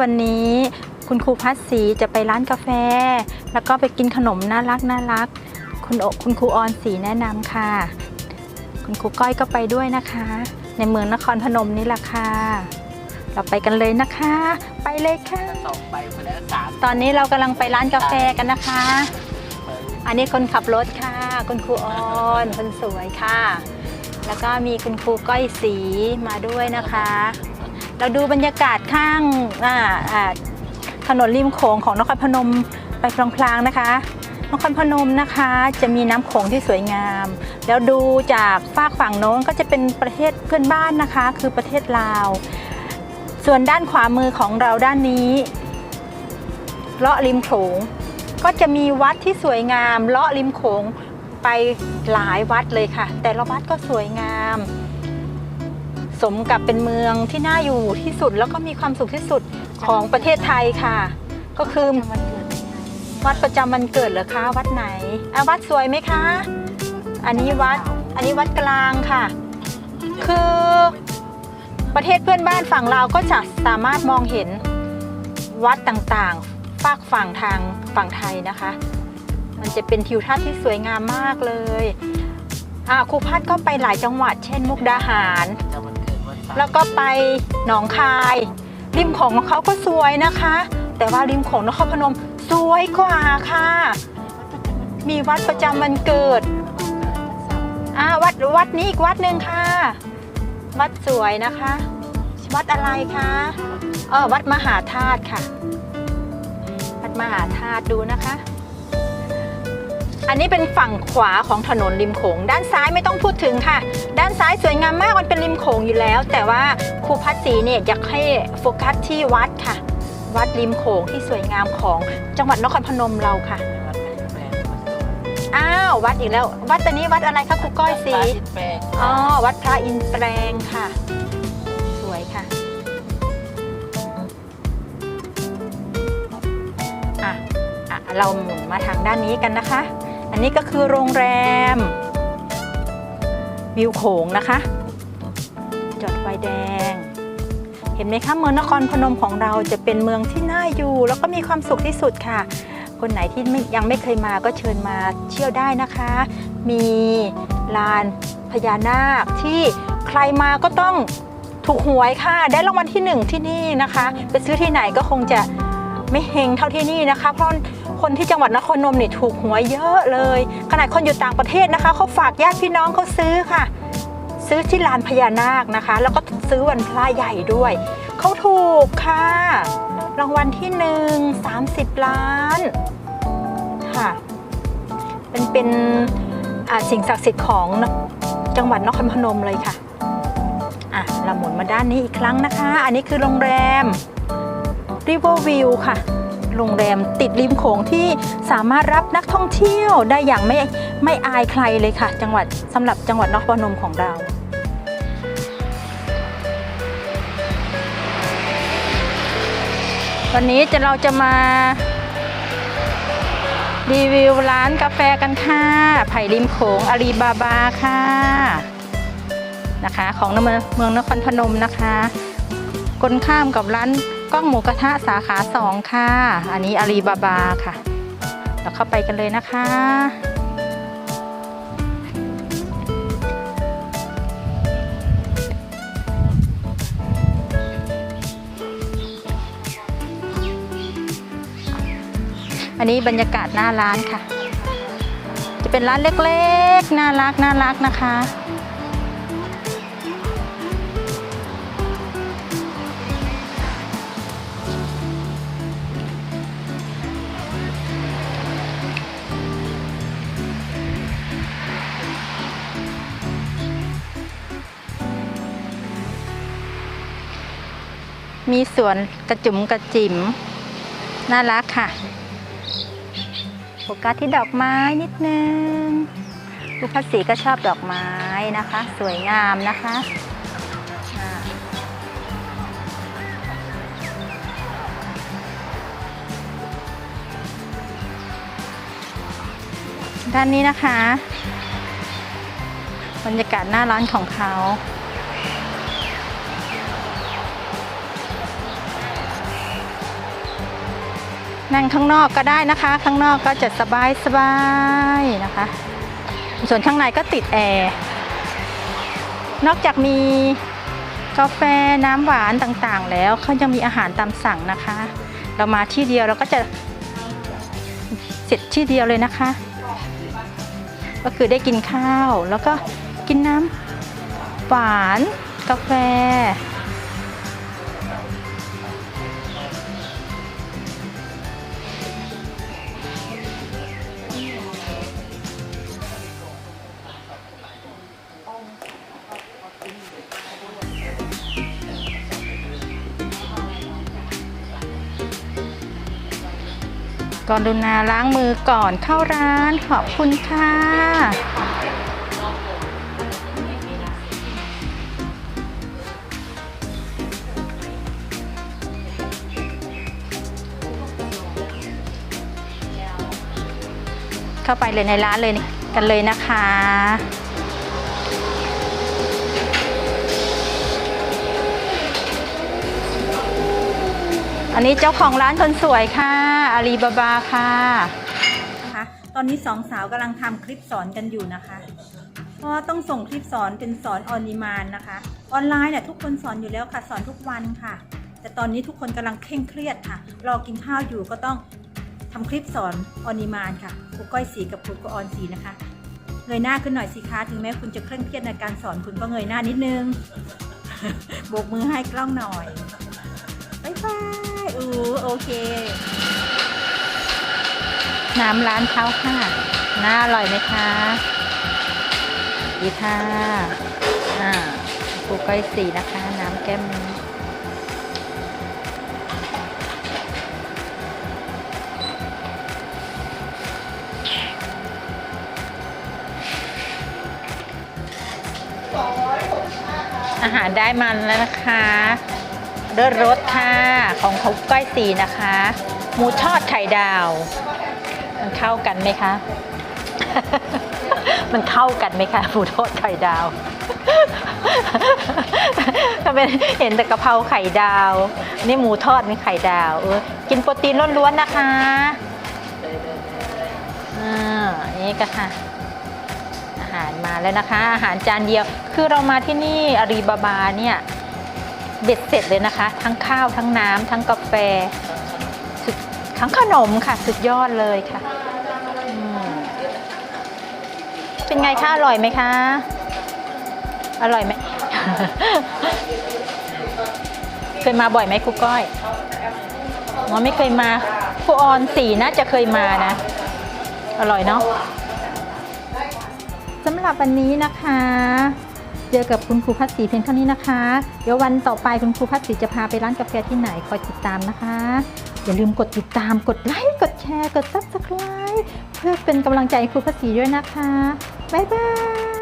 วันนี้คุณครูพัศศรีจะไปร้านกาแฟ แล้วก็ไปกินขนมน่ารักน่ารัก คุณโอคุณครูออนศรีแนะนำค่ะ คุณครูก้อยก็ไปด้วยนะคะ ในเมืองนครพนมนี่แหละค่ะ เราไปกันเลยนะคะ ไปเลยค่ะ สองใบคนละสามตอนนี้เรากำลังไปร้านกาแฟกันนะคะ อันนี้คนขับรถค่ะ คุณครูออนคนสวยค่ะ แล้วก็มีคุณครูก้อยสีมาด้วยนะคะ เราดูบรรยากาศข้างถนนริมโขงของนครพนมไปพลางๆนะคะนครพนมนะคะจะมีน้ำโขงที่สวยงาม แล้วดูจากฝากฝั่งโน้นก็จะเป็นประเทศเพื่อนบ้านนะคะ คือประเทศลาว ส่วนด้านขวามือของเราด้านนี้เลาะริมโขงก็จะมีวัดที่สวยงามเลาะริมโขงไปหลายวัดเลยค่ะ แต่ละวัดก็สวยงาม สมกับเป็นเมืองที่น่าอยู่ที่สุดแล้วก็มีความสุขที่สุดของประเทศไทยค่ะ ก็คือวัดประจำวันเกิดเหรอคะ วัดไหนอะวัดสวยไหมคะ อันนี้วัดอันนี้วัดกลางค่ะ คือประเทศเพื่อนบ้านฝั่งลาวก็จะสามารถมองเห็นวัดต่างๆฝากฝั่งทางฝั่งไทยนะคะ มันจะเป็นทิวทัศน์ที่สวยงามมากเลยอ่าครูพัดก็ไปหลายจังหวัด เช่นมุกดาหาร แล้วก็ไปหนองคาย ริมโของของเขาก็สวยนะคะ แต่ว่าริมโของนครพนมสวยกว่าค่ะ มีวัดประจำวันเกิดอ่าวัดวัดนี้อีกวัดหนึ่งค่ะ วัดสวยนะคะ วัดอะไรคะเออวัดมหาธาตุค่ะ วัดมหาธาตุดูนะคะ อันนี้เป็นฝั่งขวาของถนนริมโขง ด้านซ้ายไม่ต้องพูดถึงค่ะ ด้านซ้ายสวยงามมากมันเป็นริมโขงอยู่แล้ว แต่ว่าครูพัฒศรีเนี่ยอยากให้โฟกัสที่วัดค่ะ วัดริมโขงที่สวยงามของจังหวัดนครพนมเราค่ะวัดพระแปลงวัดสวยอ้าววัดอีกแล้ววัดตัวนี้วัดอะไรคะครูก้อยสีวัดพระอินทร์แปลงอ๋อวัดพระอินทร์แปลงค่ะ สวยค่ะอะอะเราหมุนมาทางด้านนี้กันนะคะ อันนี้ก็คือโรงแรม วิวโขงนะคะ จอดไฟแดง เห็นไหมคะเมืองนครพนมของเราจะเป็นเมืองที่น่าอยู่ แล้วก็มีความสุขที่สุดค่ะ คนไหนที่ยังไม่เคยมาก็เชิญมาเที่ยวได้นะคะ มีลานพญานาคที่ใครมาก็ต้องถูกหวยค่ะ ได้รางวัลที่หนึ่งที่นี่นะคะ ไปซื้อที่ไหนก็คงจะ ไม่เฮงเท่าที่นี่นะคะ เพราะคนที่จังหวัดนครนมเนี่ยถูกหวยเยอะเลย ขนาดคนอยู่ต่างประเทศนะคะเขาฝากญาติพี่น้องเขาซื้อค่ะ ซื้อที่ลานพญานาคนะคะ แล้วก็ซื้อวันพระใหญ่ด้วยเขาถูกค่ะ รางวัลที่หนึ่ง30ล้านค่ะเป็นเป็นสิ่งศักดิ์สิทธิ์ของจังหวัดนครพนมเลยค่ะอะเราหมุนมาด้านนี้อีกครั้งนะคะ อันนี้คือโรงแรม River View ค่ะ โรงแรมติดริมโขงที่สามารถรับนักท่องเที่ยวได้อย่างไม่ไม่อายใครเลยค่ะ จังหวัดสำหรับจังหวัดนครพนมของเราวันนี้จะเราจะมารีวิวร้านกาแฟกันค่ะ ไผ่ริมโขงอาลีบาบาค่ะนะคะ ของเมืองนครพนมนะคะกนข้ามกับร้าน ก้องหมูกระทะสาขาสองค่ะ อันนี้อาลีบาบาค่ะเราเข้าไปกันเลยนะคะ อันนี้บรรยากาศหน้าร้านค่ะ จะเป็นร้านเล็กๆ น่ารักน่ารักนะคะ มีสวนกระจุ๋มกระจิ๋มน่ารักค่ะโฟกัสที่ดอกไม้นิดนึงลูกพัสีก็ชอบดอกไม้นะคะ สวยงามนะคะด้านนี้นะคะ บรรยากาศหน้าร้านของเขา นั่งข้างนอกก็ได้นะคะ ข้างนอกก็จะสบายสบายๆนะคะ ส่วนข้างในก็ติดแอร์นอกจากมีกาแฟน้ำหวานต่างๆ แล้วเขายังมีอาหารตามสั่งนะคะ เรามาที่เดียวเราก็จะเสร็จที่เดียวเลยนะคะ ก็คือได้กินข้าวแล้วก็กินน้ำหวานกาแฟ กรุณาล้างมือก่อนเข้าร้านขอบคุณค่ะ เข้าไปเลยในร้านเลยกันเลยนะคะอันนี้เจ้าของร้านคนสวยค่ะ อาลีบาบาค่ะนะคะตอนนี้สองสาวกำลังทำคลิปสอนกันอยู่นะคะเพราะต้องส่งคลิปสอนเป็นสอนออนนิมานะคะ ออนไลน์เนี่ยทุกคนสอนอยู่แล้วค่ะ สอนทุกวันค่ะ แต่ตอนนี้ทุกคนกำลังเคร่งเครียดค่ะ รอกินข้าวอยู่ก็ต้องทำคลิปสอนออนนิมานค่ะครูก้อยสีกับครูกออนสีนะคะเงยหน้าขึ้นหน่อยสิคะถึงแม้คุณจะเคร่งเครียดในการสอนคุณก็เงยหน้านิดนึงโบกมือให้กล้องหน่อยบายบายอือโอเค น้ำร้านเขาค่ะ น่าอร่อยไหมคะ ดีค่ะอ่าปูก้อยสีนะคะ น้ำแก้มอาหารได้มันแล้วนะคะเดินรสค่ะ ของเขาก้อยสีนะคะ หมูทอดไข่ดาว มันเข้ากันไหมคะ มันเข้ากันไหมคะหมูทอดไข่ดาวถ้าเป็นเห็นแต่กะเพราไข่ดาว นี่หมูทอดนี่ไข่ดาวเออกินโปรตีนล้วนๆนะคะอ่านี่ก็ค่ะ อาหารมาแล้วนะคะ อาหารจานเดียว คือเรามาที่นี่อารีบาบาเนี่ยเบ็ดเสร็จเลยนะคะ ทั้งข้าวทั้งน้ำทั้งกาแฟ ทั้งขนมค่ะสุดยอดเลยค่ะ เป็นไงคะอร่อยไหมคะ อร่อยไหม เคยมาบ่อยไหมครูก้อยอ๋อไม่เคยมาครูออนสีน่าจะเคยมานะ อร่อยเนาะสำหรับวันนี้นะคะเจอกับคุณครูพัฒศรีเพียงเท่านี้นะคะ เดี๋ยววันต่อไปคุณครูพัฒศรีจะพาไปร้านกาแฟที่ไหนคอยติดตามนะคะ อย่าลืมกดติดตามกดไลค์กดแชร์ กด subscribe เพื่อเป็นกำลังใจให้ครูภาษีด้วยนะคะ บ๊ายบาย